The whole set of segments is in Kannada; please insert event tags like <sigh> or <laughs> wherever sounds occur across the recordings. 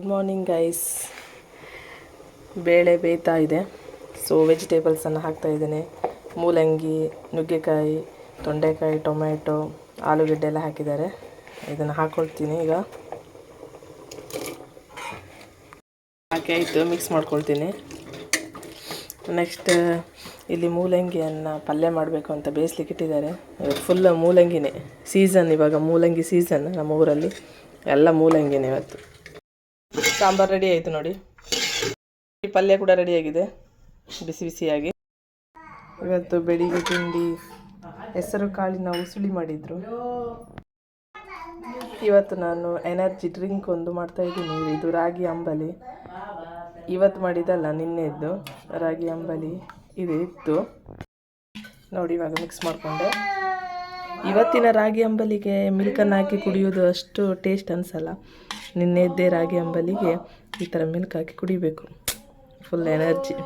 ಗುಡ್ ಮಾರ್ನಿಂಗ್ ಗೈಸ್ ಬೇಳೆ ಬೇಯ್ತಾ ಇದೆ. ಸೊ ವೆಜಿಟೇಬಲ್ಸನ್ನು ಹಾಕ್ತಾ ಇದ್ದೇನೆ. ಮೂಲಂಗಿ, ನುಗ್ಗೆಕಾಯಿ, ತೊಂಡೆಕಾಯಿ ಟೊಮೆಟೊ ಆಲೂಗಡ್ಡೆ ಎಲ್ಲ ಹಾಕಿದ್ದಾರೆ. ಇದನ್ನು ಹಾಕ್ಕೊಳ್ತೀನಿ ಈಗ. ಹಾಕಿ ಆಯಿತು ಮಿಕ್ಸ್ ಮಾಡ್ಕೊಳ್ತೀನಿ. ನೆಕ್ಸ್ಟ್ ಇಲ್ಲಿ ಮೂಲಂಗಿಯನ್ನು ಪಲ್ಯ ಮಾಡಬೇಕು ಅಂತ ಬೇಯಿಸ್ಲಿಕ್ಕೆ ಇಟ್ಟಿದ್ದಾರೆ. ಫುಲ್ ಮೂಲಂಗಿನೇ. ಸೀಸನ್ ಇವಾಗ, ಮೂಲಂಗಿ ಸೀಸನ್ ನಮ್ಮ ಊರಲ್ಲಿ. ಎಲ್ಲ ಮೂಲಂಗಿನೇ ಇವತ್ತು. ಸಾಂಬಾರು ರೆಡಿ ಆಯಿತು ನೋಡಿ. ಪಲ್ಯ ಕೂಡ ರೆಡಿಯಾಗಿದೆ ಬಿಸಿ ಬಿಸಿಯಾಗಿ. ಇವತ್ತು ಬೆಳಿಗ್ಗೆ ತಿಂಡಿ, ಹೆಸರು ಕಾಳಿನ ಉಸುಳಿ ಮಾಡಿದರು. ಇವತ್ತು ನಾನು ಎನರ್ಜಿ ಡ್ರಿಂಕ್ ಒಂದು ಮಾಡ್ತಾ ಇದ್ದೀನಿ. ಇದು ರಾಗಿ ಅಂಬಲಿ. ಇವತ್ತು ಮಾಡಿದ್ದಲ್ಲ, ನಿನ್ನೆದ್ದು. ರಾಗಿ ಅಂಬಲಿ ಇದು, ಇತ್ತು. ನೋಡಿ, ಇವಾಗ ಮಿಕ್ಸ್ ಮಾಡಿಕೊಂಡೆ. ಇವತ್ತಿನ ರಾಗಿ ಅಂಬಲಿಗೆ ಮಿಲ್ಕನ್ನು ಹಾಕಿ ಕುಡಿಯೋದು ಅಷ್ಟು ಟೇಸ್ಟ್ ಅನಿಸಲ್ಲ. ನಿನ್ನೆದ್ದೇ ರಾಗಿ ಅಂಬಲಿಗೆ ಈ ಥರ ಮಿಲ್ಕ್ ಹಾಕಿ ಕುಡಿಬೇಕು. ಫುಲ್ ಎನರ್ಜಿ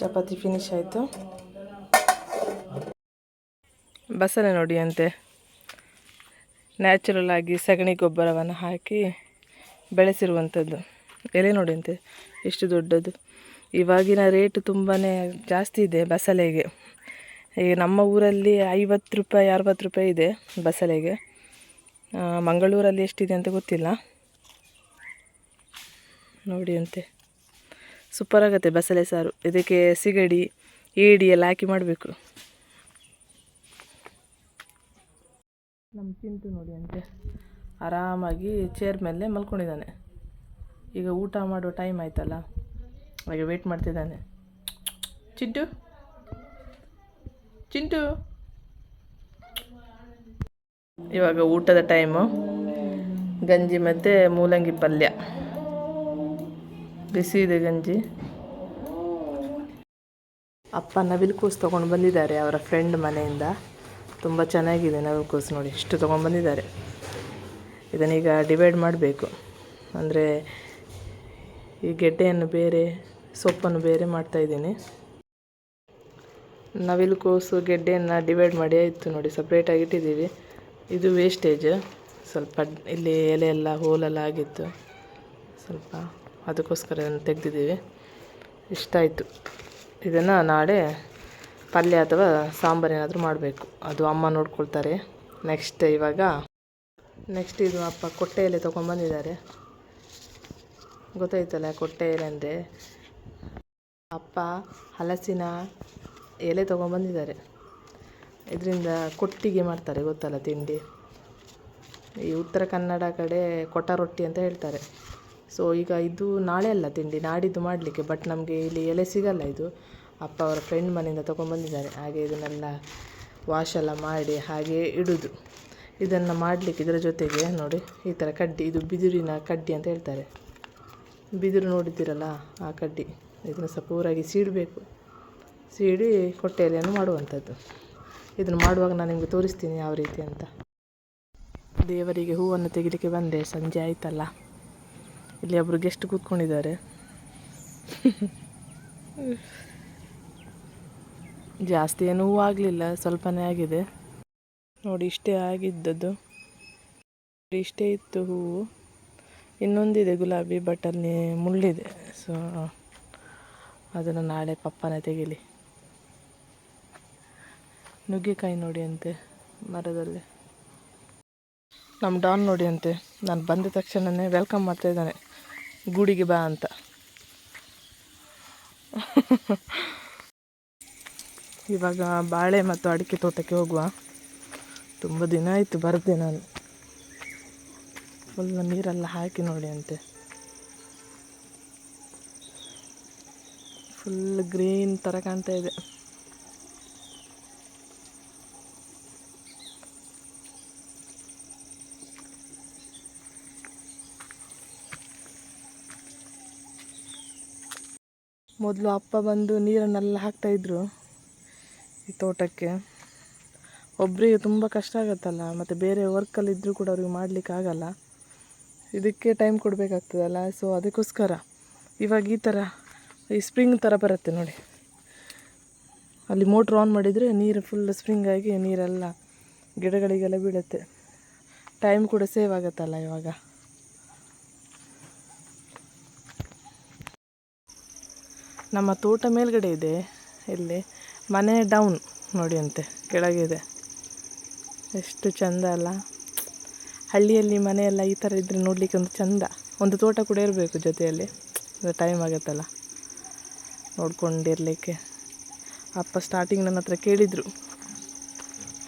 ಚಪಾತಿ ಫಿನಿಶ್ ಆಯಿತು. ಬಸಳೆ ನೋಡಿ ಅಂತೆ ನ್ಯಾಚುರಲ್ ಆಗಿ ಸಗಣಿ ಗೊಬ್ಬರವನ್ನು ಹಾಕಿ ಬೆಳೆಸಿರುವಂಥದ್ದು. ಎಲೆ ನೋಡಿ ಅಂತೆ ಎಷ್ಟು ದೊಡ್ಡದು. ಇವಾಗಿನ ರೇಟ್ ತುಂಬಾ ಜಾಸ್ತಿ ಇದೆ ಬಸಳೆಗೆ. ಈಗ ನಮ್ಮ ಊರಲ್ಲಿ ಐವತ್ತು ರೂಪಾಯಿ, ಅರವತ್ತು ರೂಪಾಯಿ ಇದೆ ಬಸಳೆಗೆ. ಮಂಗಳೂರಲ್ಲಿ ಎಷ್ಟಿದೆ ಅಂತ ಗೊತ್ತಿಲ್ಲ. ನೋಡಿ ಅಂತೆ. ಸೂಪರ್ ಆಗುತ್ತೆ ಬಸಳೆ ಸಾರು. ಇದಕ್ಕೆ ಸಿಗಡಿ ಏಡಿ ಎಲ್ಲ ಹಾಕಿ ಮಾಡಬೇಕು. ನಮ್ಮ ಚಿಂಟು ನೋಡಿ ಅಂತೆ. ಆರಾಮಾಗಿ ಚೇರ್ ಮೇಲೆ ಮಲ್ಕೊಂಡಿದ್ದಾನೆ. ಈಗ ಊಟ ಮಾಡೋ ಟೈಮ್ ಆಯ್ತಲ್ಲ. ಹಾಗೆ ವೇಟ್ ಮಾಡ್ತಿದ್ದಾನೆ. ಚಿಂಟು? ಚಿಂಟು? ಇವಾಗ ಊಟದ ಟೈಮು ಗಂಜಿ ಮತ್ತು ಮೂಲಂಗಿ ಪಲ್ಯ. ಬಿಸಿ ಇದೆ ಗಂಜಿ. ಅಪ್ಪ ನವಿಲುಕೋಸು ತೊಗೊಂಡು ಬಂದಿದ್ದಾರೆ ಅವರ ಫ್ರೆಂಡ್ ಮನೆಯಿಂದ. ತುಂಬ ಚೆನ್ನಾಗಿದೆ ನವಿಲುಕೋಸು ನೋಡಿ, ಇಷ್ಟು ತೊಗೊಂಡು ಬಂದಿದ್ದಾರೆ. ಇದನ್ನೀಗ ಡಿವೈಡ್ ಮಾಡಬೇಕು. ಅಂದರೆ ಈ ಗೆಡ್ಡೆಯನ್ನು ಬೇರೆ ಸೊಪ್ಪನ್ನು ಬೇರೆ ಮಾಡ್ತಾ ಇದ್ದೀನಿ. ನವಿಲು ಕೋಸು, ಗೆಡ್ಡೆಯನ್ನು ಡಿವೈಡ್ ಮಾಡಿ ಇತ್ತು ನೋಡಿ ಸಪ್ರೇಟಾಗಿ ಇಟ್ಟಿದ್ದೀವಿ. ಇದು ವೇಸ್ಟೇಜ್ ಸ್ವಲ್ಪ ಇಲ್ಲಿ ಎಲೆ ಎಲ್ಲ ಹೋಲೆಲ್ಲ ಆಗಿತ್ತು. ಸ್ವಲ್ಪ ಅದಕ್ಕೋಸ್ಕರ ತೆಗೆದಿದ್ದೀವಿ. ಇಷ್ಟಾಯಿತು. ಇದನ್ನು ನಾಳೆ ಪಲ್ಯ ಅಥವಾ ಸಾಂಬಾರೇನಾದರೂ ಮಾಡಬೇಕು. ಅದು ಅಮ್ಮ ನೋಡ್ಕೊಳ್ತಾರೆ. ನೆಕ್ಸ್ಟ್ ಇವಾಗ ನೆಕ್ಸ್ಟ್ ಇದು ಅಪ್ಪ ಕೊಟ್ಟೆ ಎಲೆ ತೊಗೊಂಬಂದಿದ್ದಾರೆ ಗೊತ್ತಾಯ್ತಲ್ಲ ಕೊಟ್ಟೆ ಎಲೆ ಅಂದರೆ? ಅಪ್ಪ, ಹಲಸಿನ ಎಲೆ ತೊಗೊಂಬಂದಿದ್ದಾರೆ ಇದರಿಂದ ಕೊಟ್ಟಿಗೆ ಮಾಡ್ತಾರೆ, ಗೊತ್ತಲ್ಲ ತಿಂಡಿ. ಈ ಉತ್ತರ ಕನ್ನಡ ಕಡೆ ಕೊಟ್ಟ ರೊಟ್ಟಿ ಅಂತ ಹೇಳ್ತಾರೆ. ಸೊ ಈಗ ಇದು ನಾಳೆ ಅಲ್ಲ ತಿಂಡಿ, ನಾಡಿದ್ದು ಮಾಡಲಿಕ್ಕೆ ಬಟ್ ನಮಗೆ ಇಲ್ಲಿ ಎಲೆ ಸಿಗಲ್ಲ ಇದು. ಅಪ್ಪ ಅವರ ಫ್ರೆಂಡ್ ಮನೆಯಿಂದ ತೊಗೊಂಬಂದಿದ್ದಾರೆ ಹಾಗೆ ಇದನ್ನೆಲ್ಲ ವಾಶ್ ಎಲ್ಲ ಮಾಡಿ ಹಾಗೆ ಇಡುದು. ಇದನ್ನು ಮಾಡಲಿಕ್ಕೆ ಇದರ ಜೊತೆಗೆ ನೋಡಿ, ಈ ಥರ ಕಡ್ಡಿ, ಇದು ಬಿದಿರಿನ ಕಡ್ಡಿ ಅಂತ ಹೇಳ್ತಾರೆ. ಬಿದಿರು ನೋಡಿದ್ದೀರಲ್ಲ ಆ ಕಡ್ಡಿ. ಇದನ್ನು ಸ್ವಲ್ಪ ಊರಾಗಿ ಸೀಡಬೇಕು. ಸೀಡಿ ಕೊಟ್ಟೆ ಎಲೆಯನ್ನು ಮಾಡುವಂಥದ್ದು. ಇದನ್ನು ಮಾಡುವಾಗ ನಾನು ನಿಮಗೆ ತೋರಿಸ್ತೀನಿ ಯಾವ ರೀತಿ ಅಂತ. ದೇವರಿಗೆ ಹೂವನ್ನು ತೆಗಿಲಿಕ್ಕೆ ಬಂದೆ, ಸಂಜೆ ಆಯ್ತಲ್ಲ. ಇಲ್ಲಿ ಒಬ್ಬರು ಗೆಸ್ಟ್ ಕೂತ್ಕೊಂಡಿದ್ದಾರೆ. <laughs> ಜಾಸ್ತಿ ಏನು ಹೂವು ಆಗಲಿಲ್ಲ, ಸ್ವಲ್ಪನೇ ಆಗಿದೆ. ನೋಡಿ, ಇಷ್ಟೇ ಆಗಿದ್ದದ್ದು. ಇಷ್ಟೇ ಇತ್ತು ಹೂವು. ಇನ್ನೊಂದಿದೆ ಗುಲಾಬಿ, ಬಟ್ ಮುಳ್ಳಿದೆ. ಸೊ ಅದನ್ನು ನಾಳೆ ಪಪ್ಪನೇ ತೆಗೀಲಿ. ನುಗ್ಗೆಕಾಯಿ ನೋಡಿ ಅಂತೆ ಮರದಲ್ಲಿ. ನಮ್ಮ ಡಾನ್ ನೋಡಿ ಅಂತೆ ನಾನು ಬಂದ ತಕ್ಷಣವೇ ವೆಲ್ಕಮ್ ಮಾಡ್ತಾ ಇದ್ದಾನೆ. ಗೂಡಿಗೆ ಬಾ ಅಂತ. ಇವಾಗ ಬಾಳೆ ಮತ್ತು ಅಡಿಕೆ ತೋಟಕ್ಕೆ ಹೋಗುವ. ತುಂಬ ದಿನ ಆಯಿತು ಬರದೆ ನಾನು. ಫುಲ್ ನೀರೆಲ್ಲ ಹಾಕಿ ನೋಡಿ ಅಂತೆ ಫುಲ್ ಗ್ರೀನ್ ಥರ ಕಾಣ್ತಾ ಇದೆ. ಮೊದಲು ಅಪ್ಪ ಬಂದು ನೀರನ್ನೆಲ್ಲ ಹಾಕ್ತಾಯಿದ್ರು ಈ ತೋಟಕ್ಕೆ. ಒಬ್ಬರಿಗೆ ತುಂಬ ಕಷ್ಟ ಆಗುತ್ತಲ್ಲ, ಮತ್ತು ಬೇರೆ ವರ್ಕಲ್ಲಿ ಇದ್ದರೂ ಕೂಡ ಅವ್ರಿಗೆ ಮಾಡಲಿಕ್ಕೆ ಆಗಲ್ಲ. ಇದಕ್ಕೆ ಟೈಮ್ ಕೊಡಬೇಕಾಗ್ತದಲ್ಲ ಸೊ ಅದಕ್ಕೋಸ್ಕರ ಇವಾಗ ಈ ಥರ ಈ ಸ್ಪ್ರಿಂಗ್ ಥರ ಬರುತ್ತೆ ನೋಡಿ. ಅಲ್ಲಿ ಮೋಟ್ರ್ ಆನ್ ಮಾಡಿದರೆ ನೀರು ಫುಲ್ ಸ್ಪ್ರಿಂಗ್ ಆಗಿ ನೀರೆಲ್ಲ ಗಿಡಗಳಿಗೆಲ್ಲ ಬೀಳುತ್ತೆ. ಟೈಮ್ ಕೂಡ ಸೇವ್ ಆಗುತ್ತಲ್ಲ ಇವಾಗ. ನಮ್ಮ ತೋಟ ಮೇಲ್ಗಡೆ ಇದೆ. ಇಲ್ಲಿ ಮನೆ ಡೌನ್ ನೋಡಿ ಅಂತೆ ಕೆಳಗಿದೆ ಎಷ್ಟು ಚಂದ ಅಲ್ಲ. ಹಳ್ಳಿಯಲ್ಲಿ ಮನೆಯೆಲ್ಲ ಈ ಥರ ಇದ್ದರೆ ನೋಡಲಿಕ್ಕೆ ಒಂದು ಚಂದ. ಒಂದು ತೋಟ ಕೂಡ ಇರಬೇಕು ಜೊತೆಯಲ್ಲಿ. ಟೈಮ್ ಆಗುತ್ತಲ್ಲ. ನೋಡ್ಕೊಂಡಿರಲಿಕ್ಕೆ. ಅಪ್ಪ ಸ್ಟಾರ್ಟಿಂಗ್ ನನ್ನ ಹತ್ರ ಕೇಳಿದರು.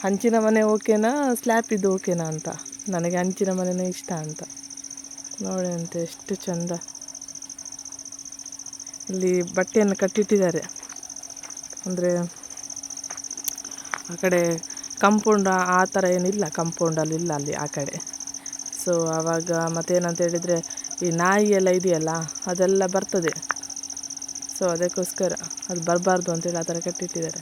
ಹಂಚಿನ ಮನೆ ಓಕೆನಾ? ಸ್ಲ್ಯಾಪ್ ಇದು ಓಕೆನಾ ಅಂತ. ನನಗೆ ಹಂಚಿನ ಮನೆನೇ ಇಷ್ಟ ಅಂತ. ನೋಡಿ ಅಂತ, ಎಷ್ಟು ಚಂದ. ಇಲ್ಲಿ ಬಟ್ಟೆಯನ್ನು ಕಟ್ಟಿಟ್ಟಿದ್ದಾರೆ. ಅಂದರೆ ಆ ಕಡೆ ಕಂಪೌಂಡ್ ಆ ಥರ ಏನಿಲ್ಲ ಕಂಪೌಂಡಲ್ಲಿ ಇಲ್ಲ ಅಲ್ಲಿ ಆ ಕಡೆ. ಸೊ ಆವಾಗ ಮತ್ತೇನಂತ ಹೇಳಿದರೆ, ಈ ನಾಯಿ ಎಲ್ಲ ಇದೆಯಲ್ಲ, ಅದೆಲ್ಲ ಬರ್ತದೆ. ಸೊ ಅದಕ್ಕೋಸ್ಕರ ಅದು ಬರಬಾರ್ದು ಅಂತೇಳಿ ಆ ಥರ ಕಟ್ಟಿಟ್ಟಿದ್ದಾರೆ.